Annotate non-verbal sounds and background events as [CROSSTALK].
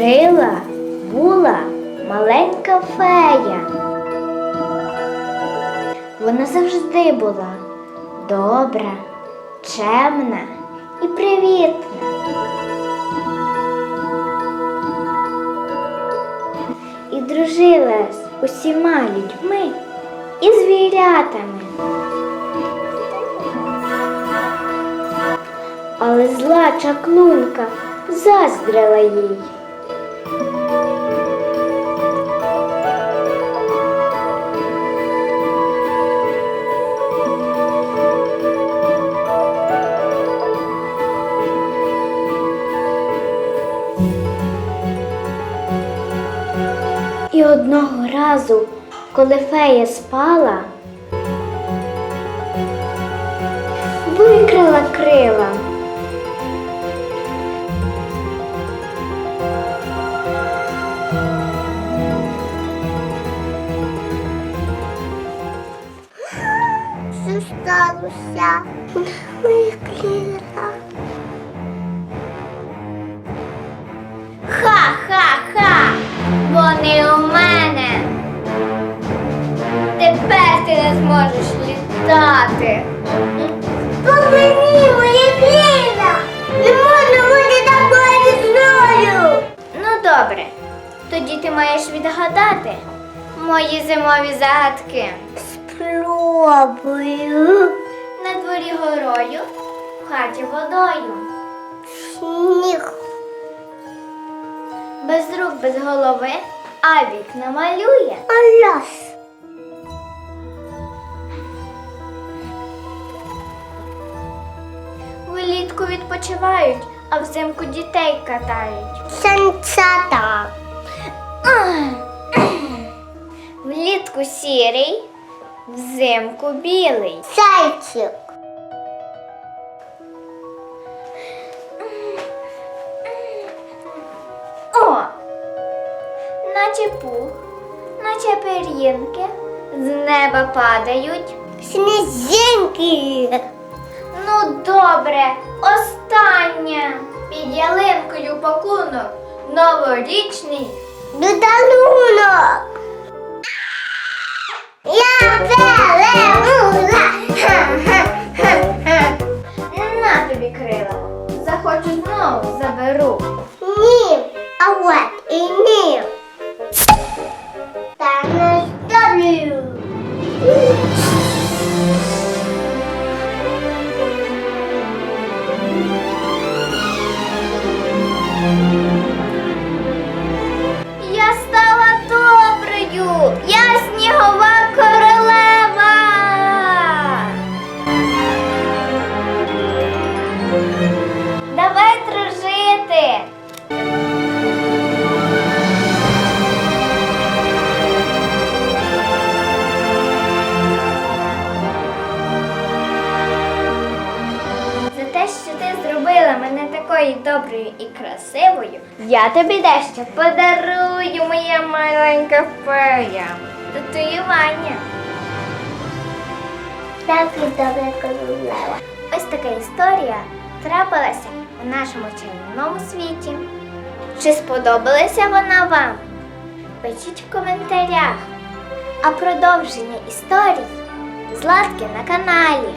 Жила, була маленька фея. Вона завжди була добра, чемна і привітна. І дружила з усіма людьми і звірятами. Але зла чаклунка заздрила їй. І одного разу, коли фея спала, викрила крила. Що сталося? Моя не зможеш літати. Поверні моя кліра! Не можу бути такою злою! Ну добре, тоді ти маєш відгадати мої зимові загадки. Спробую. На дворі горою, в хаті водою. Сніг. Без рук, без голови, а вікна малює. Аляс. Відпочивають, а взимку дітей катають. Санцата. [CLEARS THROAT] Влітку сірий, взимку білий. Зайчик. О! Наче пух, наче пир'їнки, з неба падають. Сніжинки. Ну, добре, останнє. Під ялинкою пакунок новорічний. Додалунок. Я перемогла. Ха-ха-ха-ха. На тобі крила. Захочу знову заберу. Ні, а от і ні. Такою доброю і красивою, я тобі дещо подарую, моя маленька фея. Татуювання. Так і добре королева. Ось така історія трапилася у нашому чарівному світі. Чи сподобалася вона вам? Пишіть в коментарях. А продовження історій Златки на каналі.